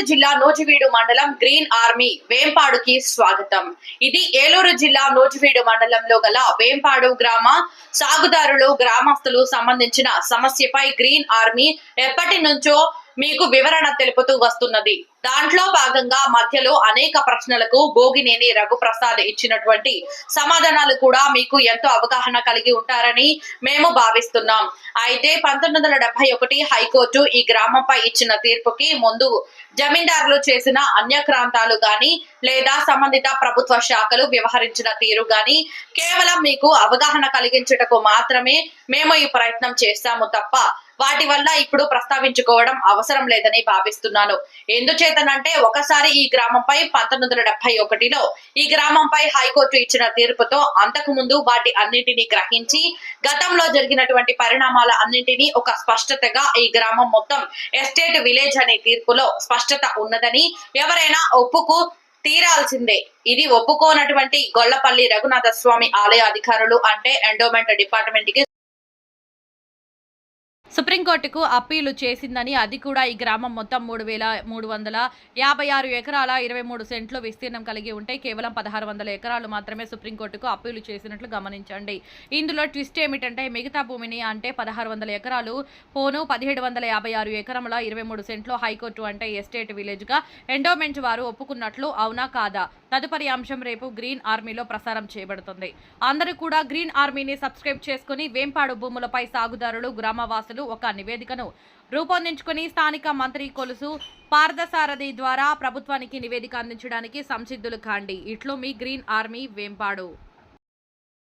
ఏలూరు జిల్లా నూజివీడు మండలం green army వేంపాడుకి స్వాగతం. ఇది ఏలూరు జిల్లా నూజివీడు మండలంలో గల వేంపాడు గ్రామ సాగుదారులు గ్రామస్తులు సంబంధించిన సమస్యపై గ్రీన్ ఆర్మీ ఎప్పటి నుంచో మీకు వివరణ తెలుపుతూ వస్తున్నది. దాంట్లో భాగంగా మధ్యలో అనేక ప్రశ్నలకు భోగినేని రఘుప్రసాద్ ఇచ్చినటువంటి సమాధానాలు కూడా మీకు ఎంతో అవగాహన కలిగి ఉంటారని మేము భావిస్తున్నాం. అయితే పంతొమ్మిది వందల ఒకటి హైకోర్టు ఈ గ్రామంపై ఇచ్చిన తీర్పుకి ముందు జమీందారులు చేసిన అన్యక్రాంతాలు గాని లేదా సంబంధిత ప్రభుత్వ శాఖలు వ్యవహరించిన తీరు గాని కేవలం మీకు అవగాహన కలిగించుటకు మాత్రమే మేము ఈ ప్రయత్నం చేస్తాము తప్ప వాటి వల్ల ఇప్పుడు ప్రస్తావించుకోవడం అవసరం లేదని భావిస్తున్నాను. ఎందుచేతనంటే ఒకసారి ఈ గ్రామంపై పంతొమ్మిది వందల డెబ్బై ఒకటిలో ఈ గ్రామంపై హైకోర్టు ఇచ్చిన తీర్పుతో అంతకు ముందు వాటి అన్నింటినీ గ్రహించి గతంలో జరిగినటువంటి పరిణామాల అన్నింటినీ ఒక స్పష్టతగా ఈ గ్రామం మొత్తం ఎస్టేట్ విలేజ్ అనే తీర్పులో స్పష్టత ఉన్నదని ఎవరైనా ఒప్పుకు తీరాల్సిందే. ఇది ఒప్పుకోనటువంటి గొల్లపల్లి రఘునాథ స్వామి ఆలయ అధికారులు అంటే ఎండోమెంట్ డిపార్ట్మెంట్కి సుప్రీంకోర్టుకు అప్పీలు చేసిందని అది కూడా ఈ గ్రామం మొత్తం మూడు వేల మూడు వందల యాభై ఆరు ఎకరాల ఇరవై మూడు సెంట్లు విస్తీర్ణం కలిగి ఉంటే కేవలం పదహారు వందల ఎకరాలు మాత్రమే సుప్రీంకోర్టుకు అప్పీలు చేసినట్లు గమనించండి. ఇందులో ట్విస్ట్ ఏమిటంటే మిగతా భూమిని అంటే పదహారు వందల ఎకరాలు పోను పదిహేడు వందల యాభై ఆరు ఎకరముల ఇరవై మూడు సెంట్లు హైకోర్టు అంటే ఎస్టేట్ విలేజ్గా ఎండోమెంట్ వారు ఒప్పుకున్నట్లు అవునా కాదా? తదుపరి అంశం రేపు గ్రీన్ ఆర్మీలో ప్రసారం చేయబడుతుంది. అందరూ కూడా గ్రీన్ ఆర్మీని సబ్స్క్రైబ్ చేసుకుని వేంపాడు భూములపై సాగుదారులు గ్రామవాసులు ఒక నివేదికను రూపొందించుకుని స్థానిక మంత్రి కొలుసు పార్థసారథి ద్వారా ప్రభుత్వానికి నివేదిక అందించడానికి సంసిద్ధులు కాండి. ఇట్లు మీ గ్రీన్ ఆర్మీ వేంపాడు.